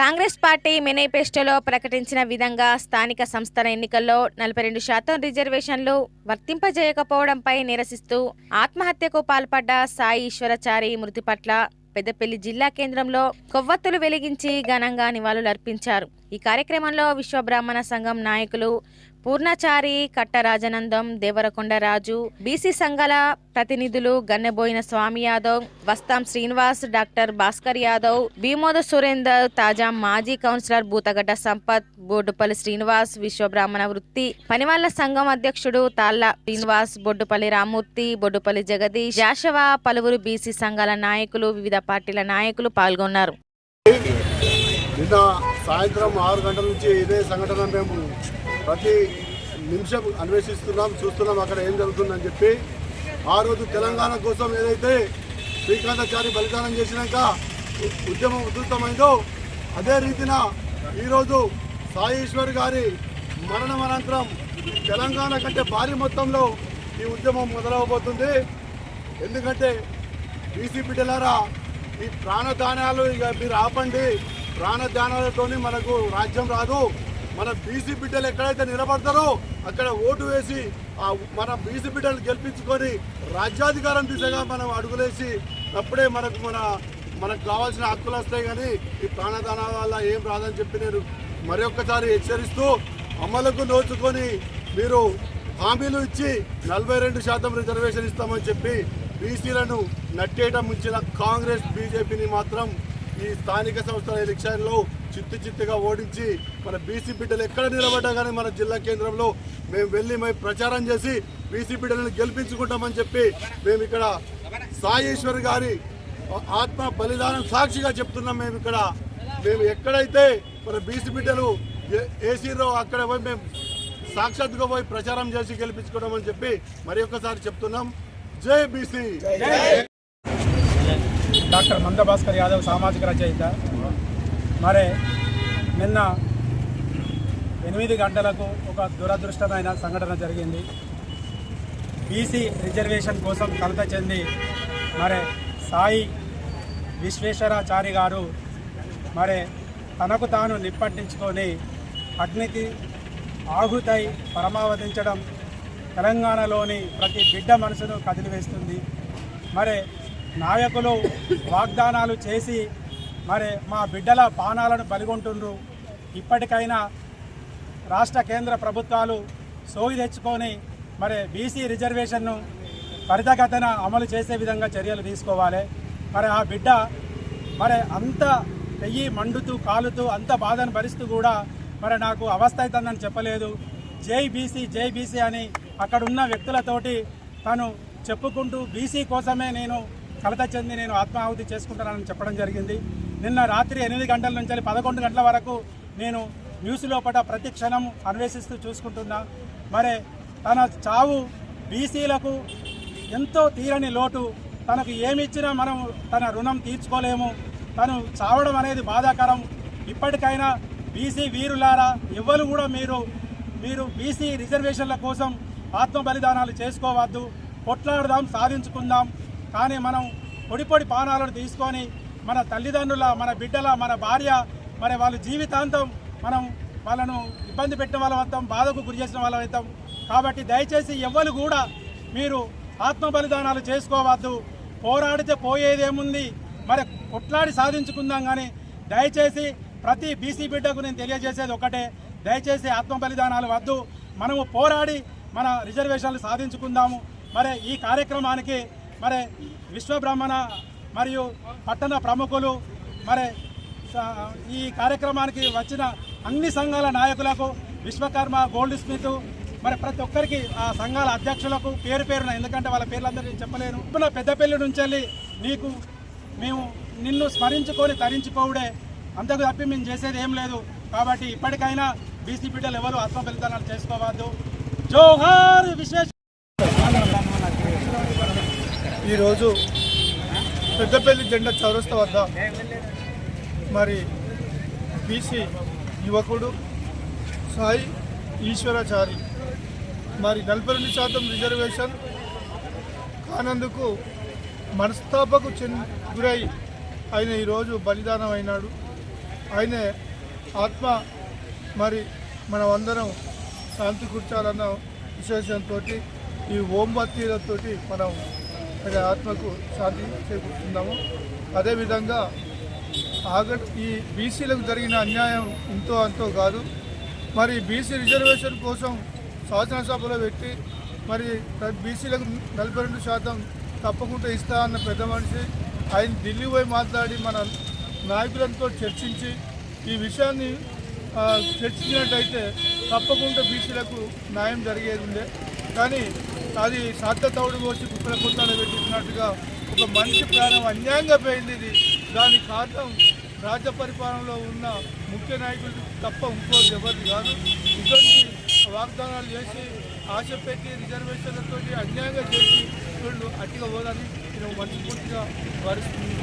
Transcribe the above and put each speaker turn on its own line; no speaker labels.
Congress party మేనిఫెస్టోలో ప్రకటించిన విధంగా స్థానిక సంస్థల ఎన్నికల్లో నలభై రెండు శాతం రిజర్వేషన్లు వర్తింపజేయకపోవడంపై నిరసిస్తూ ఆత్మహత్యకు పాల్పడ్డ సాయి ఈశ్వరచారి మృతి పట్ల పెద్దపల్లి జిల్లా కేంద్రంలో కొవ్వొత్తులు వెలిగించి ఘనంగా నివాళులర్పించారు. ఈ కార్యక్రమంలో విశ్వబ్రాహ్మణ సంఘం నాయకులు పూర్ణచారి కట్టరాజనందం దేవరకొండ రాజు బీసీ సంఘాల ప్రతినిధులు గన్నెబోయిన స్వామి యాదవ్ వస్తాం శ్రీనివాస్ డాక్టర్ భాస్కర్ యాదవ్ భీమోద సురేందర్ తాజా మాజీ కౌన్సిలర్ భూతగడ్డ సంపత్ బొడ్డుపల్లి శ్రీనివాస్ విశ్వబ్రాహ్మణ వృత్తి పనివాళ్ళ సంఘం అధ్యక్షుడు తాళ్ళ శ్రీనివాస్ బొడ్డుపల్లి రామూర్తి బొడ్డుపల్లి జగదీష్ జాషవ పలువురు బీసీ సంఘాల నాయకులు వివిధ పార్టీల నాయకులు పాల్గొన్నారు.
నిన్న సాయంత్రం ఆరు గంటల నుంచి ఇదే సంఘటన మేము ప్రతి నిమిషం అన్వేషిస్తున్నాం చూస్తున్నాం అక్కడ ఏం జరుగుతుందని చెప్పి ఆ రోజు తెలంగాణ కోసం ఏదైతే శ్రీకాంతాచారి బలిదానం చేసినాక ఉద్యమం ఉధృతమైందో అదే రీతిన ఈరోజు సాయేశ్వర్ గారి మరణం అనంతరం తెలంగాణ కంటే భారీ మొత్తంలో ఈ ఉద్యమం మొదలవబోతుంది. ఎందుకంటే బీసీ బిడ్డలారా ఈ ప్రాణదానాలు ఇక మీరు ఆపండి ప్రాణదానాలతోని మనకు రాజ్యం రాదు. మన బీసీ బిడ్డలు ఎక్కడైతే నిలబడతారో అక్కడ ఓటు వేసి మన బీసీ బిడ్డలు గెలిపించుకొని రాజ్యాధికారం దిశగా మనం అడుగులేసి అప్పుడే మనకు మన మనకు కావాల్సిన హక్కులు వస్తాయి కానీ ఈ ప్రాణదానాల వల్ల ఏం రాదని చెప్పి నేను మరొకసారి హెచ్చరిస్తూ అమలకు నోచుకొని మీరు హామీలు ఇచ్చి నలభై రెండు శాతం రిజర్వేషన్ ఇస్తామని చెప్పి బీసీలను నట్టేయడం ముంచిన కాంగ్రెస్ బీజేపీని మాత్రం ఈ స్థానిక సంస్థల ఎలక్షన్లో చిత్తు చిత్తుగా ఓడించి మన బీసీ బిడ్డలు ఎక్కడ నిలబడ్డా కానీ మన జిల్లా కేంద్రంలో మేము వెళ్ళి మేము ప్రచారం చేసి బీసీ బిడ్డలను గెలిపించుకుంటామని చెప్పి మేము ఇక్కడ సాయేశ్వర్ గారి ఆత్మ బలిదానం సాక్షిగా చెప్తున్నాం మేము ఇక్కడ. మేము ఎక్కడైతే మన బీసీ బిడ్డలు ఏ- అక్కడ పోయి మేము సాక్షాత్గా పోయి ప్రచారం చేసి గెలిపించుకోవడం అని చెప్పి మరి ఒక్కసారి చెప్తున్నాం. జై బీసీ!
డాక్టర్ మందభాస్కర్ యాదవ్ సామాజిక రచయిత. మరి నిన్న ఎనిమిది గంటలకు ఒక దురదృష్టమైన సంఘటన జరిగింది. బీసీ రిజర్వేషన్ కోసం కలత చెంది మరి సాయి విశ్వేశ్వరాచారి గారు మరి తనకు తాను నిప్పట్టించుకొని అగ్నికి ఆహుతై పరమావధించడం తెలంగాణలోని ప్రతి బిడ్డ మనసును కదిలివేస్తుంది. మరి నాయకులు వాగ్దానాలు చేసి మరి మా బిడ్డల పానాలను బలిగొంటుండ్రు ఇప్పటికైనా రాష్ట్ర కేంద్ర ప్రభుత్వాలు సోయి తెచ్చుకొని మరి బీసీ రిజర్వేషన్ను త్వరితగతన అమలు చేసే విధంగా చర్యలు తీసుకోవాలి. మరి ఆ బిడ్డ మరి అంత పెయ్యి మండుతూ కాలుతూ అంత బాధను భరిస్తూ కూడా మరి నాకు అవస్థ అవుతుందని చెప్పలేదు. జై బీసీ జై బీసీ అని అక్కడున్న వ్యక్తులతోటి తను చెప్పుకుంటూ బీసీ కోసమే నేను కలత చెంది నేను ఆత్మాహుతి చేసుకుంటానని చెప్పడం జరిగింది. నిన్న రాత్రి ఎనిమిది గంటల నుంచి పదకొండు గంటల వరకు నేను న్యూస్ లోపల ప్రతి క్షణం అన్వేషిస్తూ చూసుకుంటున్నా. మరి తన చావు బీసీలకు ఎంతో తీరని లోటు. తనకు ఏమి ఇచ్చినా మనం తన రుణం తీర్చుకోలేము. తను చావడం అనేది బాధాకరం. ఇప్పటికైనా బీసీ వీరులారా ఎవ్వరు కూడా మీరు మీరు బీసీ రిజర్వేషన్ల కోసం ఆత్మ బలిదానాలు చేసుకోవద్దు. కొట్లాడదాం సాధించుకుందాం. కానీ మనం పొడి పొడి పానాలను తీసుకొని మన తల్లిదండ్రుల మన బిడ్డల మన భార్య మరి వాళ్ళ జీవితాంతం మనం వాళ్ళను ఇబ్బంది పెట్టిన వాళ్ళం అవుతాం బాధకు గురి చేసిన వాళ్ళం అవుతాం. కాబట్టి దయచేసి ఎవ్వరు కూడా మీరు ఆత్మ బలిదానాలు చేసుకోవద్దు. పోరాడితే పోయేదేముంది? మరి కొట్లాడి సాధించుకుందాం కానీ దయచేసి ప్రతి బీసీ బిడ్డకు నేను తెలియజేసేది ఒకటే. దయచేసి ఆత్మ బలిదానాలు వద్దు. మనము పోరాడి మన రిజర్వేషన్లు సాధించుకుందాము. మరి ఈ కార్యక్రమానికి మరి విశ్వబ్రహ్మణ మరియు పట్టణ ప్రముఖులు మరి స- ఈ కార్యక్రమానికి వచ్చిన అన్ని సంఘాల నాయకులకు విశ్వకర్మ గోల్డ్ స్మిత్ మరి ప్రతి ఒక్కరికి ఆ సంఘాల అధ్యక్షులకు పేరు పేరున ఎందుకంటే వాళ్ళ పేర్లందరూ చెప్పలేను. ఇప్పుడు పెద్దపల్లి నుంచి వెళ్ళి నీకు మేము నిన్ను స్మరించుకొని తరించుకోవడే అంతకు తప్పి మేము చేసేది ఏం లేదు. కాబట్టి ఇప్పటికైనా బీసీ బిడ్డలు ఎవరు ఆత్మ బలిదానాలు చేసుకోవద్దు. జోహార్ విశ్వేశ్వర
ఈరోజు పెద్దపల్లి జెండా చౌరస్తా వద్ద మరి బీసీ యువకుడు సాయి ఈశ్వరాచారి. మరి నలభై రెండు శాతం రిజర్వేషన్ కానందుకు మనస్తాపకు చెంది గురై ఆయన ఈరోజు బలిదానం అయినాడు ఆయన ఆత్మ మరి మనమందరం శాంతి కూర్చాలన్న విశేషంతో ఈ ఓంబత్తీలతోటి మనం ఆయన ఆత్మకు శాంతి చేకూరుతున్నాము అదేవిధంగా ఆగట్ ఈ బీసీలకు జరిగిన అన్యాయం ఇంతో అంతో కాదు. మరి బీసీ రిజర్వేషన్ కోసం శాసనసభలో పెట్టి మరి బీసీలకు నలభై రెండు శాతం తప్పకుండా ఇస్తా అన్న పెద్ద మనిషి ఆయన ఢిల్లీ పోయి మాట్లాడి మన నాయకులతో చర్చించి ఈ విషయాన్ని చర్చించినట్టయితే తప్పకుండా బీసీలకు న్యాయం జరిగేది ఉండే. కానీ అది సాధ్య తౌడు వచ్చి కుక్కల కుట్టాలు పెట్టినట్టుగా ఒక మనిషి ప్రాణం అన్యాయంగా పోయింది ఇది. దాని కారణం రాజ్య పరిపాలనలో ఉన్న ముఖ్య నాయకులు తప్ప ఇంకో ఎవరిది కాదు. ఇటువంటి వాగ్దానాలు చేసి ఆశ పెట్టి రిజర్వేషన్లతో అన్యాయంగా చేసి వీళ్ళు అట్టిగా పోదని నేను మనస్ఫూర్తిగా వారిస్తుంది